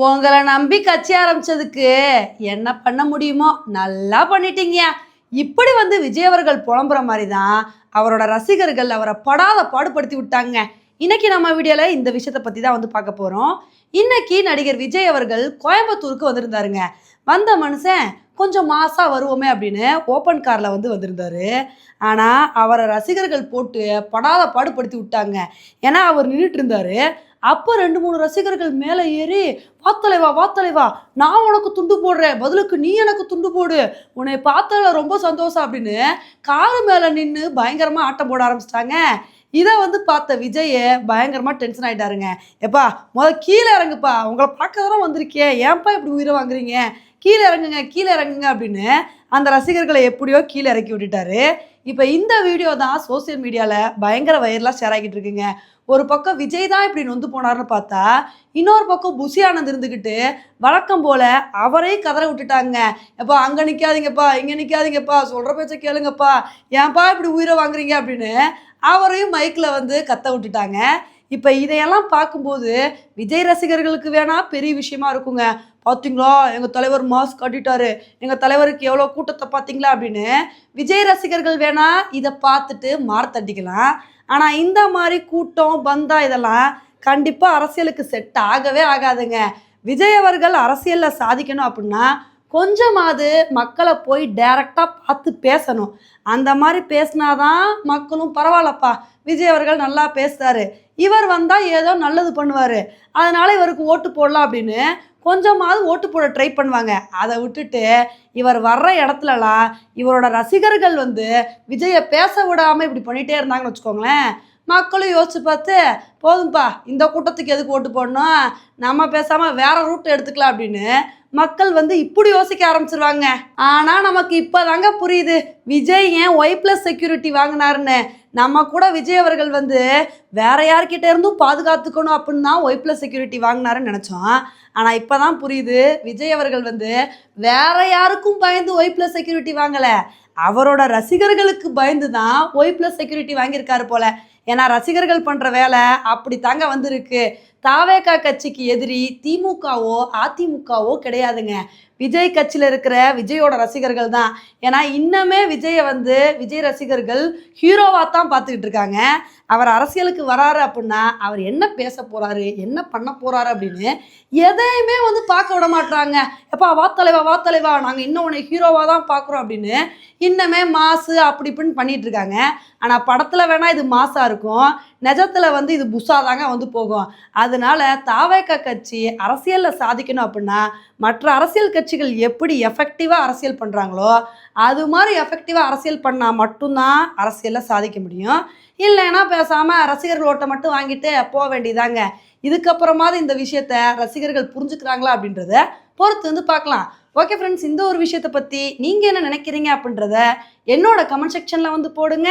உங்களை நம்பி கட்சி ஆரம்பிச்சதுக்கு என்ன பண்ண முடியுமோ நல்லா பண்ணிட்டீங்க. இப்படி வந்து விஜய் அவர்கள் புலம்புற மாதிரி தான் அவரோட ரசிகர்கள் அவரை படாத பாடுபடுத்தி விட்டாங்க. இன்னைக்கு நம்ம வீடியோவில் இந்த விஷயத்தை பற்றி தான் வந்து பார்க்க போகிறோம் இன்னைக்கு நடிகர் விஜய் அவர்கள் கோயம்புத்தூருக்கு வந்திருந்தாருங்க. வந்த மனுஷன் கொஞ்சம் மாசா வருவோமே அப்படின்னு ஓப்பன் கார்ல வந்து வந்திருந்தாரு. ஆனா அவரை ரசிகர்கள் போட்டு படாத பாடுபடுத்தி விட்டாங்க. ஏன்னா அவர் நின்றுட்டு இருந்தாரு. அப்போ ரெண்டு மூணு ரசிகர்கள் மேலே ஏறி வாத்தலைவா வாத்தலைவா நான் உனக்கு துண்டு போடுறேன். பதிலுக்கு நீ எனக்கு துண்டு போடு. உன்னை பார்த்ததுல ரொம்ப சந்தோஷம் அப்படின்னு காரு மேலே நின்று பயங்கரமாக ஆட்டம் போட ஆரம்பிச்சிட்டாங்க. இதை வந்து பார்த்த விஜய் பயங்கரமாக டென்ஷன் ஆகிட்டாருங்க எப்பா முதல் கீழே இறங்குப்பா. உங்களை பார்க்க தானே வந்திருக்கேன் ஏன்ப்பா இப்படி உயிரை வாங்குறீங்க? கீழே இறங்குங்க கீழே இறங்குங்க அப்படின்னு அந்த ரசிகர்களை எப்படியோ கீழே இறக்கி விட்டுட்டாரு. இப்போ இந்த வீடியோ தான் சோசியல் மீடியாவில் பயங்கர வைரலாக ஷேர் ஆகிட்டு இருக்குங்க. ஒரு பக்கம் விஜய் தான் இப்படி நொந்து போனார்னு பார்த்தா இன்னொரு பக்கம் புசி ஆனந்த் இருந்துக்கிட்டு வழக்கம் போல அவரே கதற விட்டுட்டாங்க. எப்பா அங்கே நிற்காதீங்கப்பா இங்கே நிற்காதீங்கப்பா சொல்கிற பேச்ச கேளுங்கப்பா ஏன்ப்பா இப்படி உயிரை வாங்குறீங்க அப்படின்னு அவரையும் மைக்கில் வந்து கத்த விட்டுட்டாங்க. இப்போ இதையெல்லாம் பார்க்கும்போது விஜய் ரசிகர்களுக்கு வேணால் பெரிய விஷயமா இருக்குங்க. பார்த்தீங்களா எங்கள் தலைவர் மாஸ்க் கட்டிட்டாரு. எங்கள் தலைவருக்கு எவ்வளோ கூட்டத்தை பார்த்தீங்களா அப்படின்னு? விஜய் ரசிகர்கள் வேணால் இதை பார்த்துட்டு மார்த்தட்டிக்கலாம் ஆனால் இந்த மாதிரி கூட்டம் பந்தா இதெல்லாம் கண்டிப்பாக அரசியலுக்கு செட் ஆகவே ஆகாதுங்க. விஜய் அவர்கள் அரசியலில் சாதிக்கணும் அப்படின்னா கொஞ்சமாவது மக்களை போய் டைரக்டாக பார்த்து பேசணும். அந்த மாதிரி பேசினாதான் மக்களும் பரவாயில்லப்பா. விஜய் அவர்கள் நல்லா பேசுகிறாரு இவர் வந்தால் ஏதோ நல்லது பண்ணுவார். அதனால் இவருக்கு ஓட்டு போடலாம் அப்படின்னு கொஞ்சமாவது ஓட்டு போட ட்ரை பண்ணுவாங்க. அதை விட்டுட்டு இவர் வர்ற இடத்துலலாம் இவரோட ரசிகர்கள் வந்து விஜயை பேச விடாமல் இப்படி பண்ணிகிட்டே இருந்தாங்கன்னு வச்சுக்கோங்களேன். மக்களும் யோசிச்சு பார்த்து போதும்பா இந்த கூட்டத்துக்கு எதுக்கு ஓட்டு போடணும்? நம்ம பேசாமல் வேற ரூட் எடுத்துக்கலாம் அப்படின்னு மக்கள் வந்து இப்படி யோசிக்க ஆரம்பிச்சிருவாங்க. ஆனால் நமக்கு இப்போ தாங்க புரியுது. விஜய் ஏன் ஒய் ப்ளஸ் செக்யூரிட்டி வாங்கினாருன்னு? நம்ம கூட விஜய் அவர்கள் வந்து வேற யார்கிட்ட இருந்தும் பாதுகாத்துக்கணும் அப்படின்னு தான் ஒய் ப்ளஸ் செக்யூரிட்டி வாங்கினாருன்னு நினச்சோம். ஆனால் இப்போ தான் புரியுது விஜய் அவர்கள் வந்து வேற யாருக்கும் பயந்து ஒய் ப்ளஸ் செக்யூரிட்டி வாங்கலை. அவரோட ரசிகர்களுக்கு பயந்து தான் ஒய் ப்ளஸ் செக்யூரிட்டி வாங்கியிருக்காரு போல. ஏன்னா ரசிகர்கள் பண்ணுற வேலை அப்படி தாங்க வந்திருக்கு. தாவேகா கட்சிக்கு எதிரி திமுகவோ அதிமுகவோ கிடையாதுங்க. விஜய் கட்சியில் இருக்கிற விஜயோட ரசிகர்கள் தான். ஏன்னா இன்னமே விஜயை வந்து விஜய் ரசிகர்கள் ஹீரோவாக தான் பார்த்துக்கிட்டு இருக்காங்க. அவர் அரசியலுக்கு வராரு அப்படின்னா அவர் என்ன பேச போகிறாரு என்ன பண்ண போகிறாரு அப்படின்னு எதையுமே வந்து பார்க்க விட மாட்றாங்க. எப்பா வாத்தலைவா வாத்தலைவா நாங்கள் இன்னும் உன்னை ஹீரோவாக தான் பார்க்குறோம் அப்படின்னு இன்னமே மாசு அப்படி இப்படின்னு பண்ணிகிட்டு இருக்காங்க. ஆனால் படத்தில் வேணால் இது மாசாக இருக்கும். நிஜத்தில் வந்து இது புஷாக தாங்க வந்து போகும். அதனால தாவேக்கா கட்சி அரசியலில் சாதிக்கணும் அப்படின்னா மற்ற அரசியல் கட்சிகள் எப்படி எஃபெக்டிவாக அரசியல் பண்ணுறாங்களோ அது மாதிரி எஃபெக்டிவாக அரசியல் பண்ணால் மட்டும்தான் அரசியலில் சாதிக்க முடியும். இல்லைன்னா பேசாமல் ரசிகர்கள் ஓட்டை மட்டும் வாங்கிட்டு போக வேண்டியதாங்க. இதுக்கப்புறமாவது இந்த விஷயத்த ரசிகர்கள் புரிஞ்சுக்கிறாங்களா அப்படின்றத பொறுத்து வந்து பார்க்கலாம். ஓகே ஃப்ரெண்ட்ஸ் இந்த ஒரு விஷயத்தை பற்றி நீங்கள் என்ன நினைக்கிறீங்க அப்படின்றத என்னோட கமெண்ட் செக்ஷனில் வந்து போடுங்க.